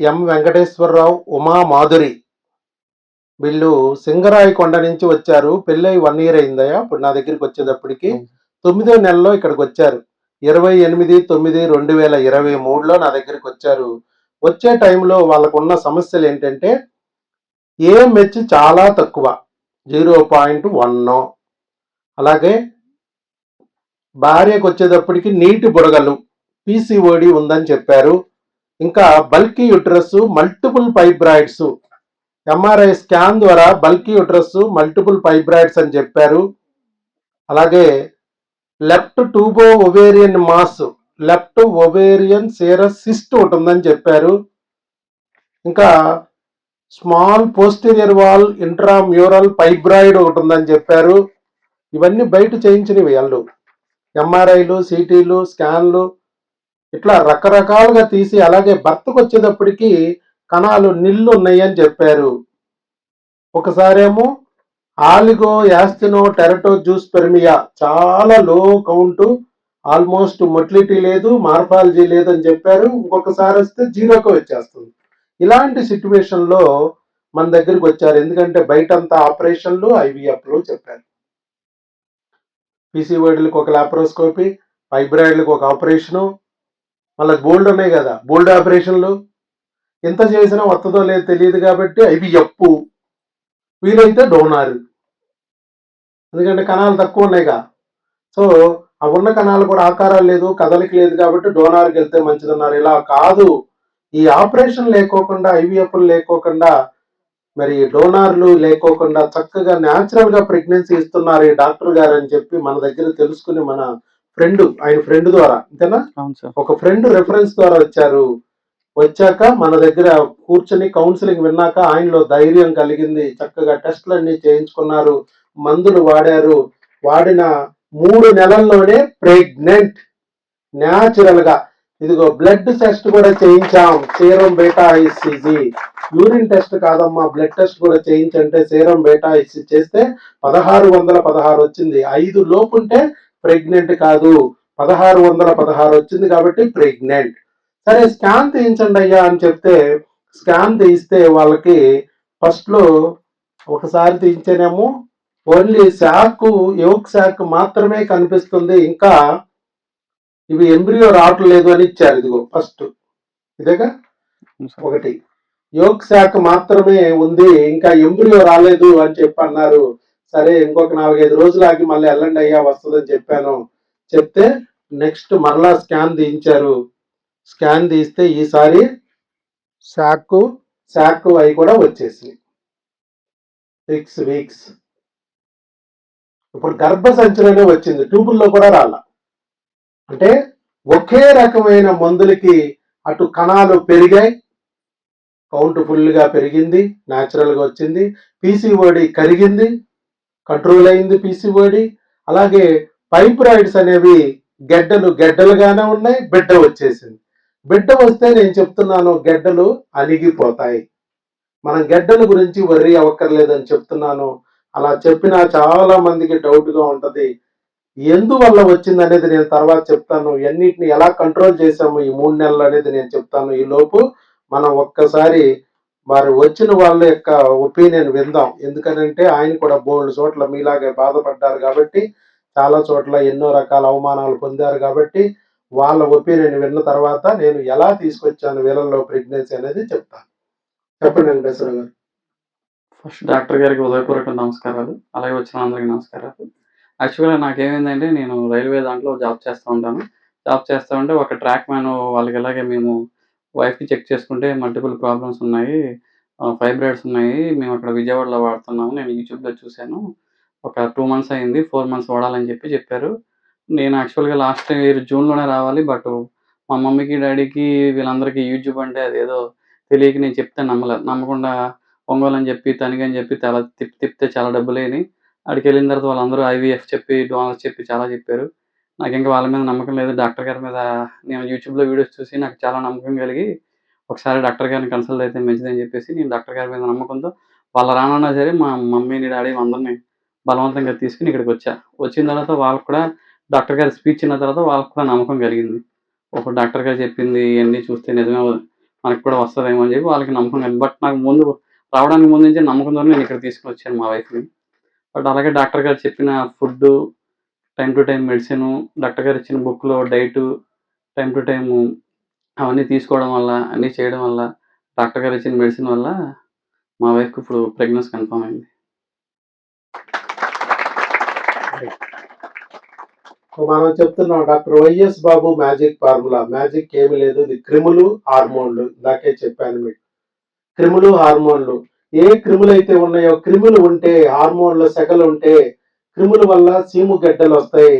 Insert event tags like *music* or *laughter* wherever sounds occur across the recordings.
ఎం వెంకటేశ్వరరావు ఉమా మాధురి. వీళ్ళు సింగరాయి కొండ నుంచి వచ్చారు. పెళ్ళై వన్ ఇయర్ అయిందయ్యా. ఇప్పుడు నా దగ్గరికి వచ్చేటప్పటికి తొమ్మిదో నెలలో ఇక్కడికి వచ్చారు. ఇరవై ఎనిమిది తొమ్మిది రెండు వేల ఇరవై మూడులో నా దగ్గరికి వచ్చారు. వచ్చే టైంలో వాళ్ళకు ఉన్న సమస్యలు ఏంటంటే ఏఎంహెచ్ చాలా తక్కువ. Zero point one. అలాగే భార్యకు వచ్చేటప్పటికి నీటి బుడగలు పీసీఓడి ఉందని చెప్పారు. ఇంకా bulky uterus multiple fibroids MRI scan ద్వారా బల్కీ యుట్రస్ మల్టిపుల్ ఫైబ్రాయిడ్స్ అని చెప్పారు. అలాగే left tubo ovarian mass left ovarian serous cyst ఉంటుందని చెప్పారు. ఇంకా small posterior wall intramural fibroid ఒకటి ఉందని చెప్పారు. ఇవన్నీ బయట చేయించినవి వాళ్ళు ఎంఆర్ఐలు సిటీలు స్కాన్లు ఇట్లా రకరకాలుగా తీసి అలాగే భర్తకు వచ్చేటప్పటికి కణాలు నిల్లు ఉన్నాయని చెప్పారు. ఒకసారేమో ఆలిగో యాస్టినో టెరటో జ్యూస్ పెర్మియా చాలా లో కౌంట్ ఆల్మోస్ట్ మొటిలిటీ లేదు మార్ఫాలజీ లేదని చెప్పారు. ఇంకొకసారి వస్తే జీరోకి వచ్చేస్తుంది. ఇలాంటి సిచ్యువేషన్లో మన దగ్గరికి వచ్చారు. ఎందుకంటే బయటంతా ఆపరేషన్లు ఐవీఎఫ్లు చెప్పారు. పీసీఓడీలకు ఒక లాప్రోస్కోపీ ఫైబ్రాయిడ్లకు ఒక ఆపరేషను మళ్ళీ బోల్డ్ ఉన్నాయి కదా. బోల్డ్ ఆపరేషన్లు ఎంత చేసినా వస్తుందో లేదో తెలియదు కాబట్టి అవి ఎప్పు. వీలైతే డోనార్ ఎందుకంటే కణాలు తక్కువ ఉన్నాయిగా సో ఆ ఉన్న కణాలు కూడా ఆకారాలు లేదు కదలిక లేదు కాబట్టి డోనార్కి వెళ్తే మంచిదన్నారు. ఇలా కాదు. ఈ ఆపరేషన్ లేకోకుండా ఐవీఎఫ్లు లేకోకుండా మరి డోనార్లు లేకోకుండా చక్కగా న్యాచురల్గా ప్రెగ్నెన్సీ ఇస్తున్నారు ఈ డాక్టర్ గారు అని చెప్పి మన దగ్గర తెలుసుకుని మన ఫ్రెండ్ ఆయన ఫ్రెండ్ ద్వారా అంతేనా? అవును సార్. ఒక ఫ్రెండ్ రెఫరెన్స్ ద్వారా వచ్చారు. వచ్చాక మన దగ్గర కూర్చొని కౌన్సిలింగ్ విన్నాక ఆయనలో ధైర్యం కలిగింది. చక్కగా టెస్ట్లు అన్ని చేయించుకున్నారు. మందులు వాడారు. వాడిన మూడు నెలల్లోనే ప్రెగ్నెంట్ న్యాచురల్గా. ఇదిగో బ్లడ్ టెస్ట్ కూడా చేయించాం. Serum beta HCG urine test కాదమ్మా. బ్లడ్ టెస్ట్ కూడా చేయించంటే సీరం బేటా ఐసీ చేస్తే పదహారు వందల పదహారు వచ్చింది. ఐదు లోపుంటే ప్రెగ్నెంట్ కాదు. పదహారు వందల పదహారు వచ్చింది కాబట్టి ప్రెగ్నెంట్. సరే స్కాన్ తీయించండి అయ్యా అని చెప్తే స్కాన్ తీయిస్తే వాళ్ళకి ఫస్ట్లో ఒకసారి తీయించేనేమో ఓన్లీ శాక్ యోక్ శాక్ మాత్రమే కనిపిస్తుంది. ఇంకా ఇవి ఎంబ్రియో రావట్లేదు అని ఇచ్చారు. ఇదిగో ఫస్ట్. ఇదేగా? ఒకటి. యోగ్ శాఖ మాత్రమే ఉంది ఇంకా ఎంబ్రియో రాలేదు అని చెప్పి అన్నారు సరే ఇంకొక నాలుగైదు రోజులు ఆగి మళ్ళీ వెళ్ళండి అయ్యా వస్తుందని చెప్పాను. చెప్తే నెక్స్ట్ మరలా స్కాన్ తీయించారు. స్కాన్ తీస్తే ఈసారి శాక్కు శాక్కు అవి కూడా వచ్చేసి సిక్స్ వీక్స్ ఇప్పుడు గర్భ సంచులనే వచ్చింది ట్యూబుల్లో కూడా రాల. అంటే ఒకే రకమైన మందులకి అటు కణాలు పెరిగాయి. కౌంట్ ఫుల్గా పెరిగింది న్యాచురల్గా వచ్చింది. పీసీఓడి కరిగింది. కంట్రోల్ అయింది పీసీఓడి అలాగే పైప్రాయిడ్స్ అనేవి గెడ్డలు గెడ్డలుగానే ఉన్నాయి బిడ్డ వచ్చేసింది. బిడ్డ వస్తే నేను చెప్తున్నాను గెడ్డలు అణిగిపోతాయి. మనం గెడ్డల గురించి వర్రీ అవ్వక్కర్లేదని చెప్తున్నాను. అలా చెప్పినా చాలా మందికి డౌట్గా ఉంటుంది. ఎందువల్ల వచ్చింది అనేది నేను తర్వాత చెప్తాను. ఎన్నిటిని ఎలా కంట్రోల్ చేసాము ఈ మూడు నెలలు అనేది నేను చెప్తాను. ఈ లోపు మనం ఒక్కసారి వారు వచ్చిన వాళ్ళ యొక్క ఒపీనియన్ విందాం. ఎందుకనంటే ఆయన కూడా బోల్డ్ చోట్ల మీలాగే బాధపడ్డారు కాబట్టి చాలా చోట్ల ఎన్నో రకాల అవమానాలు పొందారు కాబట్టి వాళ్ళ ఒపీనియన్ విన్న తర్వాత నేను ఎలా తీసుకొచ్చాను వీళ్ళలో ప్రెగ్నెన్సీ అనేది చెప్తాను. చెప్పండి వెంకటేశ్వర గారు. ఫస్ట్ డాక్టర్ గారికి ఉదయపూర్వక నమస్కారాలు అలాగే వచ్చిన అందరికీ నమస్కారాలు. యాక్చువల్గా నాకేమైందంటే నేను రైల్వే దాంట్లో జాబ్ చేస్తూ ఉంటాను. జాబ్ చేస్తూ ఉంటే ఒక ట్రాక్ మ్యాన్ వాళ్ళకి ఇలాగే మేము వైఫ్కి చెక్ చేసుకుంటే మల్టిపుల్ ప్రాబ్లమ్స్ ఉన్నాయి. ఫైబ్రాయిడ్స్ ఉన్నాయి. మేము అక్కడ విజయవాడలో వాడుతున్నాము. నేను యూట్యూబ్లో చూశాను. ఒక టూ మంత్స్ అయింది. ఫోర్ మంత్స్ వాడాలని చెప్పి చెప్పారు. నేను యాక్చువల్గా లాస్ట్ ఇయర్ జూన్లోనే రావాలి. బట్ మా మమ్మీకి డాడీకి వీళ్ళందరికీ యూట్యూబ్ అంటే అదేదో తెలియక నేను చెప్తే నమ్మలేదు నమ్మకుండా ఒంగోలు అని చెప్పి తనిఖీ అని చెప్పి చాలా తిప్పి తిప్పితే చాలా డబ్బులేని అక్కడికి వెళ్ళిన తర్వాత వాళ్ళందరూ ఐవీఎఫ్ చెప్పి డోనర్స్ చెప్పి చాలా చెప్పారు. నాకు ఇంకా వాళ్ళ మీద నమ్మకం లేదు. డాక్టర్ గారి మీద నేను యూట్యూబ్లో వీడియోస్ చూసి నాకు చాలా నమ్మకం కలిగి ఒకసారి డాక్టర్ గారిని కన్సల్ట్ అయితే మంచిదని చెప్పేసి నేను డాక్టర్ గారి మీద నమ్మకంతో వాళ్ళ రానన్నా సరే మా మమ్మీని డాడీ అందరిని బలవంతంగా తీసుకుని ఇక్కడికి వచ్చా. వచ్చిన తర్వాత వాళ్ళకు కూడా డాక్టర్ గారి స్పీచ్ ఇన్న తర్వాత వాళ్ళకు కూడా నమ్మకం కలిగింది. ఒక డాక్టర్ గారు చెప్పింది ఇవన్నీ చూస్తే నిజమే మనకు కూడా వస్తుందేమో అని చెప్పి వాళ్ళకి నమ్మకం కలిగింది. బట్ నాకు ముందు రావడానికి ముందు నుంచి నమ్మకంతో నేను ఇక్కడ తీసుకుని వచ్చాను మా వైఫ్ని. బట్ అలాగే డాక్టర్ గారు చెప్పిన food time to time medicine doctor గారు ఇచ్చిన బుక్లో డైట్ టైం టు టైం అవన్నీ తీసుకోవడం వల్ల అన్నీ చేయడం వల్ల డాక్టర్ గారు ఇచ్చిన మెడిసిన్ వల్ల మా వైఫ్కి ఇప్పుడు ప్రెగ్నెన్సీ కన్ఫర్మ్ అయింది. మనం చెప్తున్నాం doctor YS Babu magic formula magic ఏమి లేదు ఇది క్రిములు హార్మోన్లు ఇందాకే చెప్పాను మీకు. క్రిములు హార్మోన్లు ఏ క్రిములు అయితే ఉన్నాయో క్రిములు ఉంటే హార్మోన్లు సెగలు ఉంటే క్రిముల వల్ల సీము గడ్డలు వస్తాయి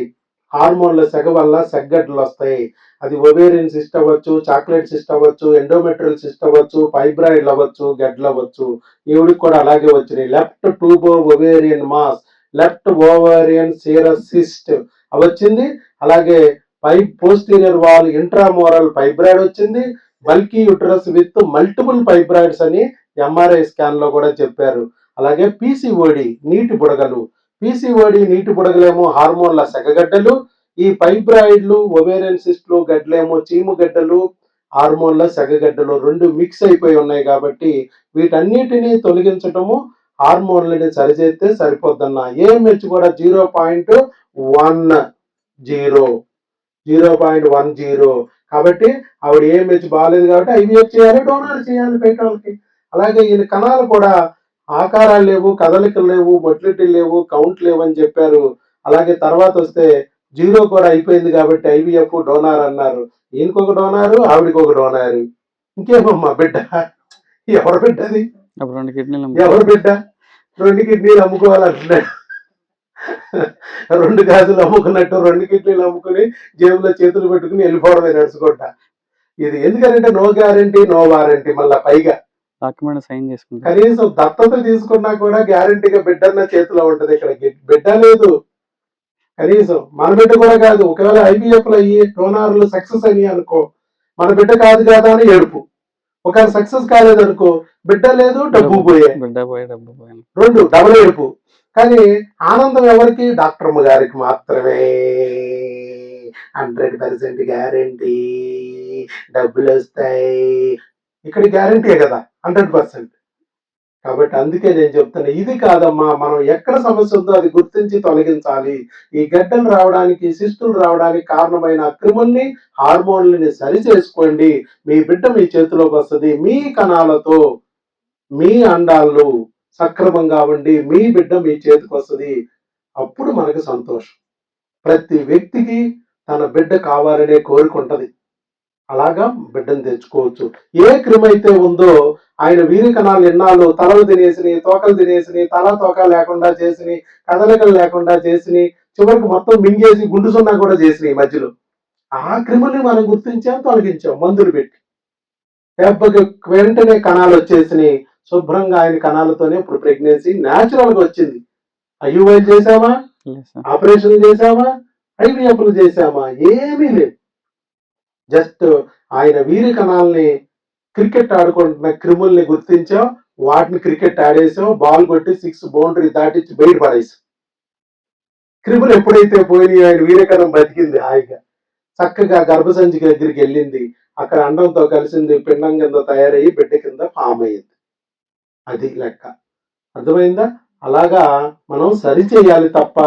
హార్మోన్ల సెగ వల్ల సెగ్గడ్డలు వస్తాయి. అది ఒవేరియన్ సిస్ట్ అవ్వచ్చు చాక్లెట్ సిస్ట్ అవ్వచ్చు ఎండోమెట్రియల్ సిస్ట్ అవ్వచ్చు ఫైబ్రాయిడ్లు అవ్వచ్చు గడ్డలు అవ్వచ్చు. ఈవిడికి కూడా అలాగే వచ్చినాయి. Left tubo ovarian mass left ovarian serous cyst అవచ్చింది వచ్చింది. అలాగే పై పోస్టీరియర్ వాల్ ఇంట్రామోరల్ ఫైబ్రాయిడ్ వచ్చింది. Bulky uterus with multiple fibroids అని ఎంఆర్ఐ స్కాన్లో కూడా చెప్పారు. అలాగే పీసీఓడి నీటి బుడగలు పీసీఓడి నీటి బుడగలేమో హార్మోన్ల సెగగడ్డలు ఈ పైబ్రాయిడ్లు ఒవేరియన్ సిస్ట్లు గడ్డలేమో చీము గడ్డలు హార్మోన్ల సెగగడ్డలు రెండు మిక్స్ అయిపోయి ఉన్నాయి కాబట్టి వీటన్నిటిని తొలగించటము హార్మోన్లని సరిచేస్తే సరిపోద్దన్న ఏఎంహెచ్ కూడా zero point one zero zero point one zero. కాబట్టి ఆవిడ ఏఎంహెచ్ బాగాలేదు కాబట్టి ఐవీఎఫ్ చేయాలి డోనార్ చేయాలి బయట అలాగే ఈయన కణాలు కూడా ఆకారాలు లేవు కదలికలు లేవు మొటిలిటీ లేవు కౌంట్ లేవు అని చెప్పారు. అలాగే తర్వాత వస్తే జీరో కూడా అయిపోయింది కాబట్టి ఐవీఎఫ్ డోనార్ అన్నారు. ఈయనకి ఒక డోనారు ఆవిడకి ఒక డోనారు. ఇంకేమమ్మా బిడ్డ? ఎవరు బిడ్డది అప్పుడు రెండు కిడ్నీలు ఎవరు బిడ్డ? రెండు కిడ్నీలు అమ్ముకోవాలంటున్నాడు. రెండు గాజులు అమ్ముకున్నట్టు రెండు కిడ్నీలు అమ్ముకుని జేబులో చేతులు పెట్టుకుని వెళ్ళిపోవడమే నడుచుకుంటా. ఇది ఎందుకంటే నో గ్యారంటీ నో వారంటీ మళ్ళా పైగా. డాక్యుమెంట్ సైన్ చేసుకుంటాను కనీసం దత్తత తీసుకున్నా కూడా గ్యారంటీగా బిడ్డన్న చేతిలో ఉంటది ఇక్కడ బిడ్డ లేదు. కనీసం మన బిడ్డ కూడా కాదు. ఒకవేళ ఐబీఎఫ్లో అయ్యి డోనార్లు సక్సెస్ అయ్యి అనుకో మన బిడ్డ కాదు కదా అని ఏడుపు. ఒకవేళ సక్సెస్ కాలేదనుకో బిడ్డ లేదు డబ్బు పోయే. బిడ్డ పోయి డబ్బు పోయాను రెండు డబుల్ ఏడుపు. కానీ ఆనందం ఎవరికి? డాక్టర్ గారికి మాత్రమే. Hundred percent guarantee. డబ్బులు వస్తాయి. ఇక్కడ గ్యారంటీ కదా. Hundred percent. కాబట్టి అందుకే నేను చెప్తున్నా ఇది కాదమ్మా మనం ఎక్కడ సమస్య ఉందో అది గుర్తించి తొలగించాలి. ఈ గడ్డలు రావడానికి శిస్తులు రావడానికి కారణమైన క్రిముల్ని హార్మోన్లని సరి చేసుకోండి మీ బిడ్డ మీ చేతిలోకి వస్తుంది మీ కణాలతో మీ అండాలు సక్రమంగా ఉండి మీ బిడ్డ మీ చేతికి వస్తుంది. అప్పుడు మనకు సంతోషం. ప్రతి వ్యక్తికి తన బిడ్డ కావాలనే కోరుకుంటది అలాగా బిడ్డను తెచ్చుకోవచ్చు. ఏ క్రిమి అయితే ఉందో ఆయన వీరి కణాలు ఎన్నాళ్ళు తలలు తినేసిని తోకలు తినేసిని తల తోక లేకుండా చేసిని కదలికలు లేకుండా చేసిని చివరికి మొత్తం మింగేసి గుండు సున్నా కూడా చేసినాయి ఈ మధ్యలో. ఆ క్రిముల్ని మనం గుర్తించాం తొలగించాం మందులు పెట్టి. దెబ్బకి వెంటనే కణాలు వచ్చేసినాయి శుభ్రంగా ఆయన కణాలతోనే ఇప్పుడు ప్రెగ్నెన్సీ న్యాచురల్గా వచ్చింది చేసామా లేదు సార్. ఆపరేషన్ చేసామా ఐవీఎఫ్లు చేసామా ఏమీ లేదు. జస్ట్ ఆయన వీరి కణాలని క్రికెట్ ఆడుకుంటున్న క్రిముల్ని గుర్తించాం వాటిని క్రికెట్ ఆడేసాం బాల్ కొట్టి సిక్స్ బౌండరీ దాటించి బయట పడేసాం. క్రిములు ఎప్పుడైతే పోయినాయి ఆయన వీరకణం బతికింది హాయిగా. చక్కగా గర్భసంచి దగ్గరికి వెళ్ళింది. అక్కడ అండంతో కలిసింది పిండం కింద తయారయ్యి బిడ్డ కింద ఫామ్ అయ్యింది. అది లెక్క. అర్థమైందా? అలాగా మనం సరి చేయాలి తప్ప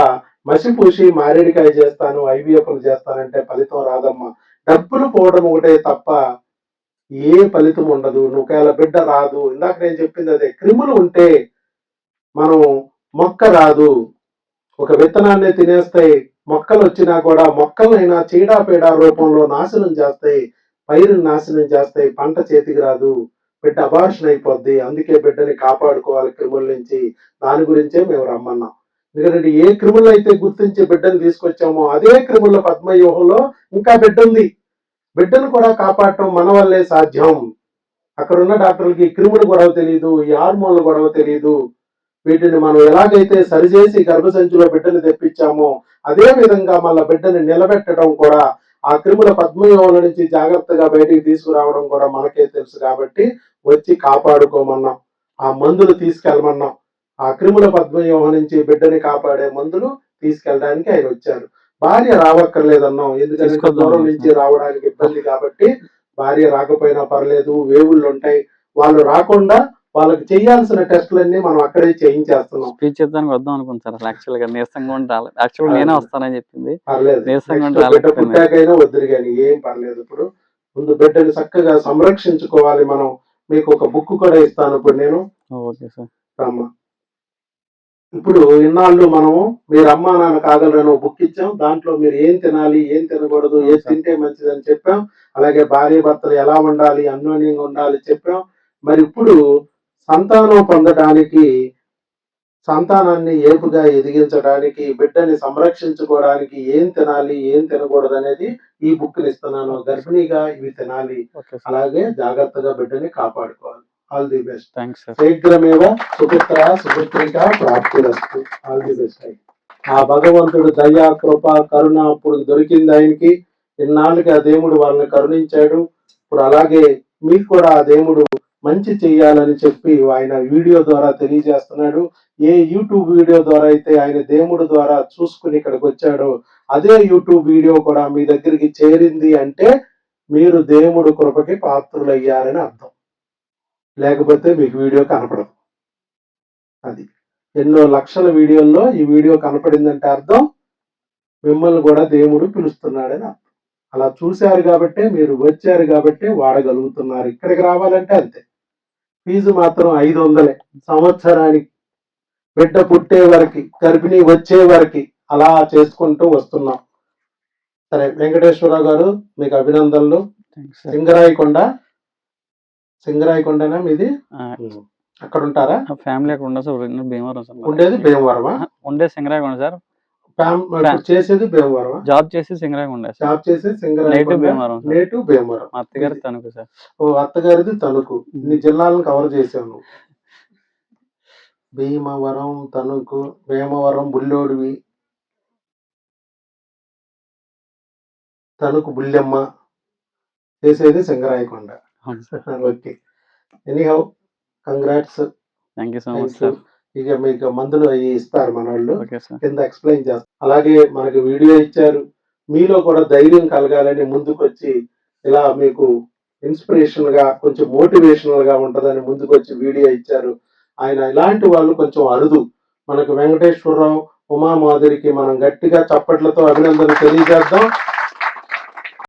మసిపూసి మారేడికాయ చేస్తాను ఐవీఎఫ్లు చేస్తానంటే ఫలితం రాదమ్మా. డబ్బులు పోవడం ఒకటే తప్ప ఏ ఫలితం ఉండదు. ఒకవేళ బిడ్డ రాదు. ఇందాక నేను చెప్పింది అదే. క్రిములు ఉంటే మనం మొక్క రాదు. ఒక విత్తనాన్ని తినేస్తాయి మొక్కలు వచ్చినా కూడా మొక్కలైనా చీడాపీడా రూపంలో నాశనం చేస్తాయి. పైరుని నాశనం చేస్తాయి. పంట చేతికి రాదు. బిడ్డ అభాషణ అయిపోద్ది. అందుకే బిడ్డని కాపాడుకోవాలి క్రిముల నుంచి. దాని గురించే మేము రమ్మన్నాం. ఎందుకంటే ఏ క్రిములు అయితే గుర్తించి బిడ్డను తీసుకొచ్చామో అదే క్రిముల పద్మవ్యూహంలో ఇంకా బిడ్డ ఉంది. బిడ్డను కూడా కాపాడటం మన వల్లే సాధ్యం. అక్కడ ఉన్న డాక్టర్లకి క్రిములు క్రిముల గొడవ తెలియదు ఈ హార్మోన్ల గొడవ తెలియదు వీటిని మనం ఎలాగైతే సరిచేసి గర్భసంచిలో బిడ్డను తెప్పించామో అదే విధంగా మళ్ళీ బిడ్డని నిలబెట్టడం కూడా ఆ క్రిముల పద్మవ్యూహం నుంచి జాగ్రత్తగా బయటికి తీసుకురావడం కూడా మనకే తెలుసు కాబట్టి వచ్చి కాపాడుకోమన్నాం. ఆ మందులు తీసుకెళ్ళమన్నాం. ఆ క్రిముల పద్మయోహ నుంచి బిడ్డని కాపాడే మందులు తీసుకెళ్ళడానికి ఆయన వచ్చారు. భార్య రావక్కర్లేదన్నాం ఎందుకంటే దూరం. నుంచి రావడానికి ఇబ్బంది కాబట్టి భార్య రాకపోయినా పర్లేదు వేవుళ్ళు ఉంటాయి. వాళ్ళు రాకుండా వాళ్ళకి చేయాల్సిన టెస్టులన్నీ మనం అక్కడే చేయించేస్తున్నాం. స్పీచ్ ఇద్దానికి వద్దాం అనుకుంది సార్ యాక్చువల్గా. నీరసంగా ఉండి రాలేదు యాక్చువల్ నేనే వస్తానని చెప్పింది. నీరసంగా ఉండాలి. బిడ్డ పుట్టాకైనా వద్దురు కానీ ఏం పర్లేదు. ఇప్పుడు ముందు బిడ్డని చక్కగా సంరక్షించుకోవాలి మనం. మీకు ఒక బుక్ కూడా ఇస్తాను ఇప్పుడు నేను. Okay sir. ఇప్పుడు ఇన్నాళ్ళు మనము మీరు అమ్మా నాన్న కాగలరని బుక్ ఇచ్చాం. దాంట్లో మీరు ఏం తినాలి ఏం తినకూడదు ఏది తింటే మంచిదని చెప్పాం. అలాగే భార్య భర్తలు ఎలా ఉండాలి అన్యోన్యంగా ఉండాలి చెప్పాం. మరి ఇప్పుడు సంతానం పొందడానికి సంతానాన్ని ఏపుగా ఎదిగించడానికి బిడ్డని సంరక్షించుకోవడానికి ఏం తినాలి ఏం తినకూడదు అనేది ఈ బుక్ ఇస్తున్నాను. గర్భిణీగా ఇవి తినాలి. అలాగే జాగ్రత్తగా బిడ్డని కాపాడుకోవాలి. All the best thanks sir శీఘ్రమేవ సుపుత్ర సుపుత్రిక ప్రాప్తిరస్తు. ఆల్ ది బెస్ట్ ఆ భగవంతుడు దయా కృప కరుణ అప్పుడు దొరికింది ఆయనకి. ఇన్నాళ్ళకి ఆ దేవుడు వాళ్ళని కరుణించాడు. ఇప్పుడు అలాగే మీకు కూడా ఆ దేవుడు మంచి చెయ్యాలని చెప్పి ఆయన వీడియో ద్వారా తెలియజేస్తున్నాడు. ఏ యూట్యూబ్ వీడియో ద్వారా అయితే ఆయన దేవుడు ద్వారా చూసుకుని ఇక్కడికి వచ్చాడో అదే యూట్యూబ్ వీడియో కూడా మీ దగ్గరికి చేరింది అంటే మీరు దేవుడు కృపకి పాత్రులయ్యారని అర్థం. లేకపోతే మీకు వీడియో కనపడదు. అది. ఎన్నో లక్షల వీడియోల్లో ఈ వీడియో కనపడిందంటే అర్థం మిమ్మల్ని కూడా దేవుడు పిలుస్తున్నాడని అర్థం. అలా చూశారు కాబట్టే మీరు వచ్చారు కాబట్టే వాడగలుగుతున్నారు. ఇక్కడికి రావాలంటే అంతే. ఫీజు మాత్రం ఐదు వందలే సంవత్సరానికి బిడ్డ పుట్టే వరకు గర్భిణీ వచ్చే వరకు అలా చేసుకుంటూ వస్తున్నాం. సరే వెంకటేశ్వరరావు గారు మీకు అభినందనలు. సింగరాయకొండ సింగరాయకొండనా మీది? అక్కడ ఉంటారా ఫ్యామిలీ అక్కడ ఉండదు సార్ భీమవరం సార్. ఉండేది భీమవరమా? ఉండే సింగరాయకొండ సార్. చేసేది భీమవరమా? జాబ్ చేసి సింగరాయకొండ జాబ్ చేసేది సింగరాయకొండ భీమవరం నేటు భీమవరం. మా అత్తగారి తణుకు సార్. ఓ అత్తగారిది తణుకు. ఇన్ని జిల్లాలను కవర్ నువ్వు. భీమవరం తణుకు భీమవరం బుల్లోడివి తణుకు బుల్లెమ్మ చేసేది Singarayakonda *laughs* okay. Anyhow congrats. Thank you so much sir. ఇక మీకు మందులు అవి ఇస్తారు మన వాళ్ళు కింద ఎక్స్ప్లెయిన్ చేస్తారు అలాగే మనకి వీడియో ఇచ్చారు. మీలో కూడా ధైర్యం కలగాలని ముందుకు వచ్చి ఇలా మీకు ఇన్స్పిరేషన్గా కొంచెం మోటివేషనల్గా ఉంటదని ముందుకు వచ్చి వీడియో ఇచ్చారు. ఆయన ఇలాంటి వాళ్ళు కొంచెం అరుదు. మనకు వెంకటేశ్వరరావు ఉమామాధురికి మనం గట్టిగా చప్పట్లతో అభినందన తెలియజేద్దాం.